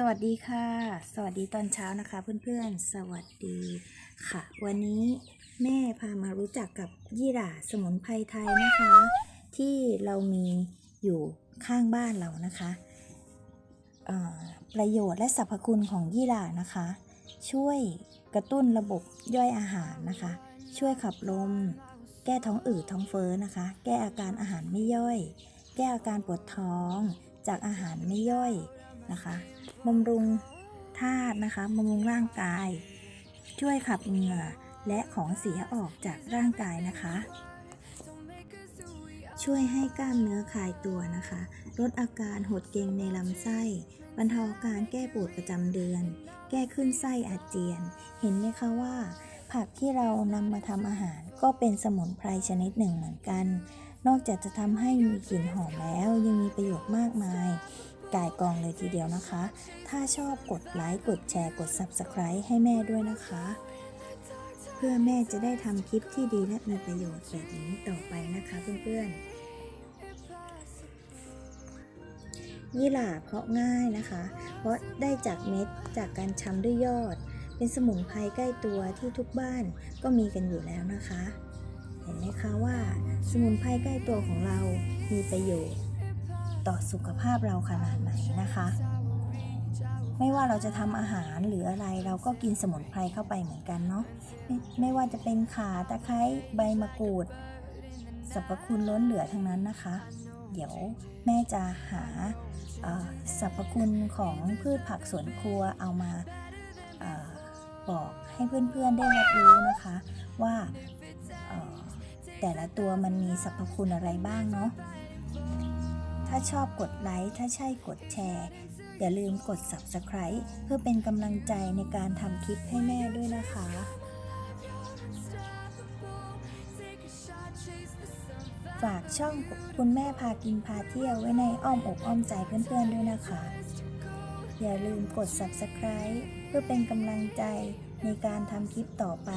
สวัสดีค่ะ สวัสดีตอนเช้านะคะเพื่อนๆ สวัสดีค่ะ วันนี้แม่พามารู้จักกับยี่หร่าสมุนไพรไทยนะคะ ที่เรามีอยู่ข้างบ้านเรานะคะประโยชน์และสรรพคุณของยี่หร่านะคะ ช่วยกระตุ้นระบบย่อยอาหารนะคะ ช่วยขับลม แก้ท้องอืดท้องเฟ้อนะคะ แก้อาการอาหารไม่ย่อย แก้อาการปวดท้องจากอาหารไม่ย่อย นะคะบำรุงธาตุนะคะบำรุงร่างกาย ช่วยขับเหงื่อและของเสียออกจากร่างกายนะคะ ช่วยให้กล้ามเนื้อคลายตัวนะคะ ลดอาการหดเกร็งในลำไส้ บรรเทาอาการแก้ปวดประจำเดือน แก้ขึ้นไส้อาเจียน เห็นไหมคะว่า ผักที่เรานำมาทำอาหารก็เป็นสมุนไพรชนิดหนึ่งเหมือนกัน นอกจากจะทำให้มีกลิ่นหอมแล้วยังมีประโยชน์มากมาย ก่ายกองเลยทีเดียวนะคะ ถ้าชอบกดไลค์กดแชร์กด Subscribe ให้แม่ด้วยนะคะ เพื่อแม่จะได้ทำคลิปที่ดีและมีประโยชน์แบบนี้ต่อไปนะคะเพื่อนๆยี่หร่าเพาะง่ายนะคะ เพราะได้จากเม็ดจากการชำด้วยยอด เป็นสมุนไพรใกล้ตัวที่ทุกบ้านก็มีกันอยู่แล้วนะคะ เห็นไหมคะว่า สมุนไพรใกล้ตัวของเรามีประโยชน์ ต่อสุขภาพเราขนาดไหนนะคะ ไม่ว่าเราจะทำอาหารหรืออะไรเราก็กินสมุนไพรเข้าไปเหมือนกันเนาะไม่ไม่ว่าจะเป็นข่าตะไคร้ใบมะกรูดสรรพคุณล้นเหลือทั้งนั้นนะคะ เดี๋ยวแม่จะหาสรรพคุณของพืชผักสวนครัวเอามาอบอกให้เพื่อนๆได้รับรู้นะคะว่าแต่ละตัวมันมีสรรพคุณอะไรบ้างเนาะ ถ้าชอบกดไลค์ ถ้าใช่กดแชร์ อย่าลืมกด Subscribe เพื่อเป็นกำลังใจในการทำคลิปให้แม่ด้วยนะคะฝากช่องคุณแม่พากินพาเที่ยวไว้ในอ้อมอกอ้อมใจเพื่อนๆด้วยนะคะ อย่าลืมกด Subscribe เพื่อเป็นกำลังใจในการทำคลิปต่อไป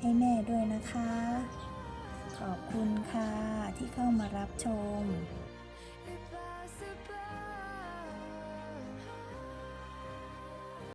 ให้แม่ด้วยนะคะ ขอบคุณค่ะที่เข้ามารับชม